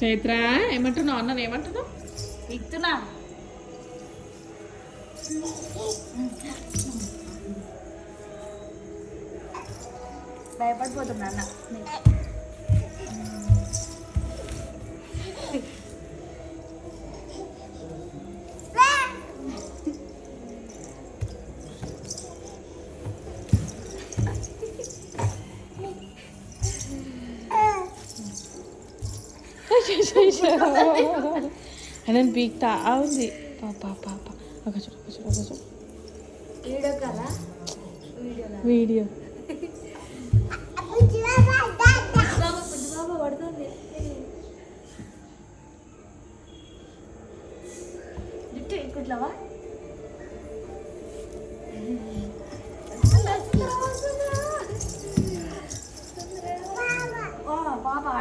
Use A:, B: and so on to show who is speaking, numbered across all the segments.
A: చైత్ర ఏమంటున్నావు అన్న ఏమంటున్నావు?
B: ఇస్తున్నా. భయపడిపోతున్నా అన్న.
A: అని పీక్తా ఉంది పాప పాప ఒక చూడు ఒక చూడు ఒక చూడు
B: వీడియో వీడియోలా
A: వీడియో
B: బాబా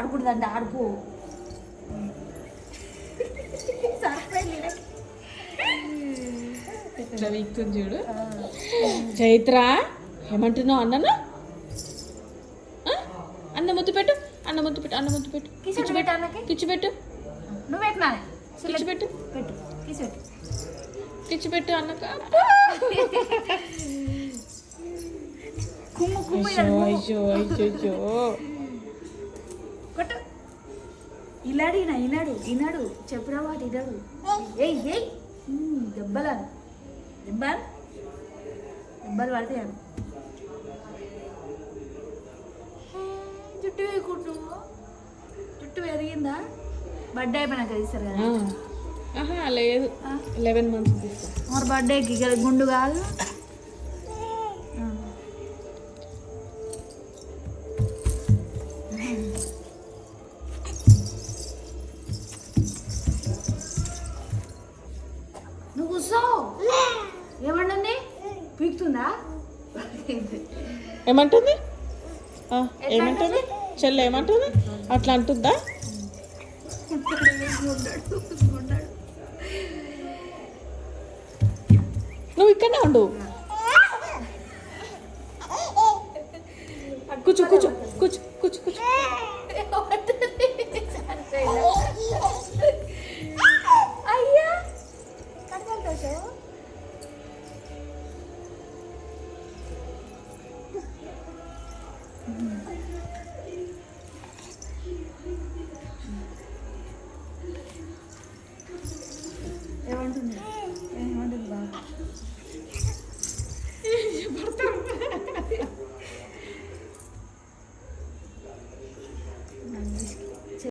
A: ఇట్లా వీక్తుంది చూడు. చైత్ర ఏమంటున్నావు అన్ననా? అన్న ముద్దు పెట్టు అన్న ముద్దు పెట్టు అన్న ముద్దు పెట్టు.
B: కిచెన్ పెట్టు
A: కిచ్చి పెట్టు
B: నువ్వు పెట్టినా
A: కిచ్చి పెట్టు.
B: పెట్టు
A: కిచ్చి పెట్టు. అన్నక.
B: కుమ్ము కుమ్ము.
A: అయ్యో అయ్యో అయ్యో.
B: ఇలాడు ఈయన ఈనాడు ఈనాడు చెప్పురా వాటి ఇనాడు ఏయ్ ఏయ్. దెబ్బలు. దెబ్బలు దెబ్బలు పడతాయి. జుట్టు వేయకుంటున్నావు జుట్టు పెరిగిందా బర్త్డే అయిపోయినాక తీస్తారు కదా?
A: లేదు. లెవెన్ మంత్స్
B: మరి బర్త్డేకి గుండు కాదు. నువ్వు కూర్చోవు ఏమంటుంది? పీక్తుందా?
A: ఏమంటుంది? ఏమంటుంది? చెల్లె ఏమంటుంది? అట్లా అంటుందా? నువ్వు ఇక్కడనే ఉండు. కూర్చో కూర్చో కూర్చో కూర్చో కూర్చో. ఏమంటుంది?